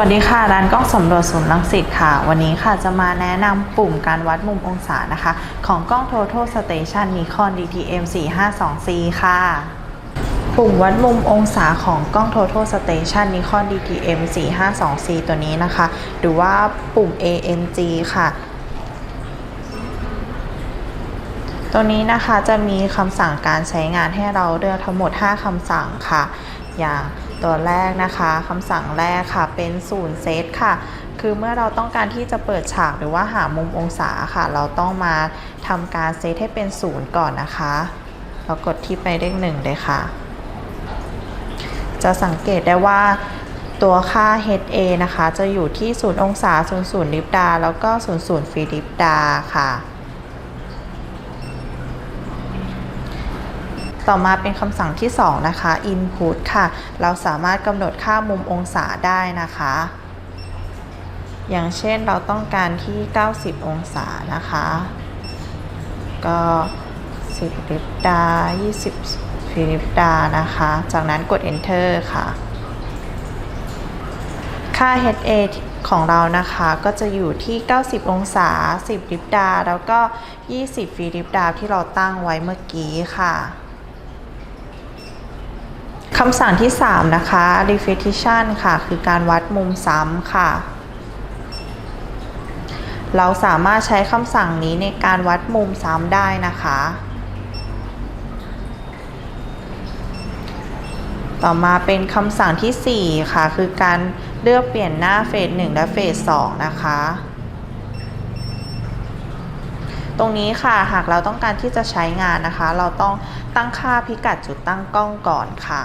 วัสดีค่ะ ร้านกล้องสำรวจศูนย์รังสิตค่ะ วันนี้ค่ะจะมาแนะนำปุ่มการวัดมุมองศานะคะ ของกล้อง Total Station Nikon DTM 452C ค่ะ ปุ่มวัดมุมองศาของกล้อง Total Station Nikon DTM 452C ตัวนี้นะคะ หรือว่าปุ่ม ANG ค่ะตัวนี้นะคะจะมีคำสั่งการใช้งานให้เราเลือกทั้งหมด 5คำสั่งค่ะ อย่างตัวแรกนะคะคำสั่งแรกค่ะเป็นศูนย์เซตค่ะ คือเมื่อเราต้องการที่จะเปิดฉากหรือว่าหามุมองศาค่ะ เราต้องมาทำการเซตให้เป็นศูนย์ก่อนนะคะ เรากดที่ไปเลขหนึ่งเลยค่ะ จะสังเกตได้ว่าตัวค่า HA นะคะ จะอยู่ที่ 0 องศา 0 0 ลิปดา แล้วก็ 0 0ฟีลิปดาค่ะ ต่อมาเป็นคำสั่งที่ 2 นะคะ input ค่ะ เราสามารถกำหนดค่ามุมองศาได้นะคะ อย่างเช่นเราต้องการที่ 90 องศานะคะ ก็ 10ลิปดา 20ฟิลิปดานะคะ จากนั้นกด enter ค่ะ ค่า HA ของเรานะคะก็จะอยู่ที่ 90 องศา 10 ลิปดา แล้วก็ 20ฟิลิปดาที่เราตั้งไว้เมื่อกี้ค่ะ คำสั่งที่ 3 นะคะ repetition ค่ะ คือการวัดมุมซ้ำค่ะ เราสามารถใช้คำสั่งนี้ในการวัดมุมซ้ำได้นะคะ ต่อมาเป็นคำสั่งที่ 4 ค่ะ คือการเลือกเปลี่ยนหน้าเฟส1และเฟส2นะคะ ตรงนี้ค่ะ หากเราต้องการที่จะใช้งานนะคะ เราต้องตั้งค่าพิกัดจุดตั้งกล้องก่อนค่ะ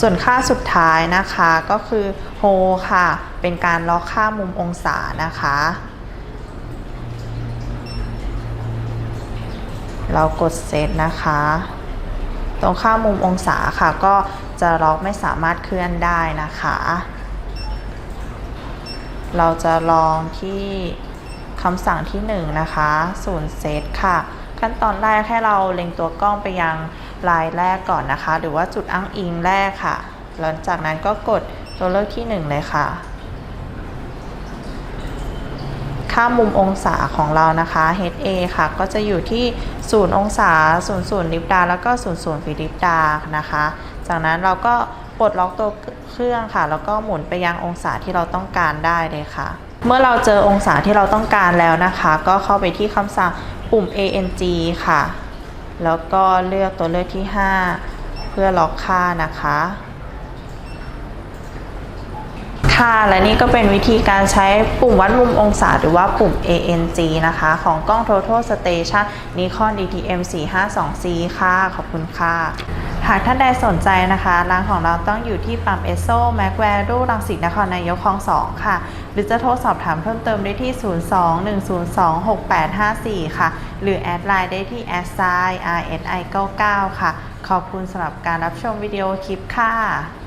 ส่วนค่าสุดท้ายนะคะก็คือโฮค่ะ เป็นการล็อกค่ามุมองศานะคะเรากดเซตนะคะ ตรงค่ามุมองศาค่ะ ก็จะล็อกไม่สามารถเคลื่อนได้นะคะ เราจะลองที่คำสั่งที่1นงนะคะศูนย์เซตค่ะ ขั้นตอนแรกให้เราเล็งตัวกล้องไปยัง ลายแรกก่อนนะคะ หรือว่าจุดอ้างอิงแรกค่ะ หลังจากนั้นก็กดตัวเลือกที่ 1 เลยค่ะ ค่ามุมองศาของเรานะคะ HA ค่ะ ก็จะอยู่ที่ 0 องศา 0 0 ลิปดา แล้วก็ 0 0ฟิลิปดา นะคะ จากนั้นเราก็ปลดล็อกตัวเครื่องค่ะ แล้วก็หมุนไปยังองศาที่เราต้องการได้เลยค่ะ เมื่อเราเจอองศาที่เราต้องการแล้วนะคะ ก็เข้าไปที่คำสั่งปุ่ม ANG ค่ะ แล้วก็เลือกตัวเลือกที่ 5 เพื่อล็อกค่านะคะ ค่ะ และนี่ก็เป็นวิธีการใช้ปุ่มวัดมุมองศาหรือว่าปุ่ม ANG นะคะ ของกล้อง Total Station Nikon DTM 452C ค่ะ ขอบคุณค่ะ หากท่านใดสนใจนะคะ ร้านของเราต้องอยู่ที่ปั๊มเอสโซแมกแวรูรังสิตนครนายกคลองสองค่ะ หรือจะโทรสอบถามเพิ่มเติมได้ที่ 02-102-6854 ค่ะ หรือแอดไลน์ได้ที่ a s i RSI 99 ค่ะ ขอบคุณสำหรับการรับชมวิดีโอคลิปค่ะ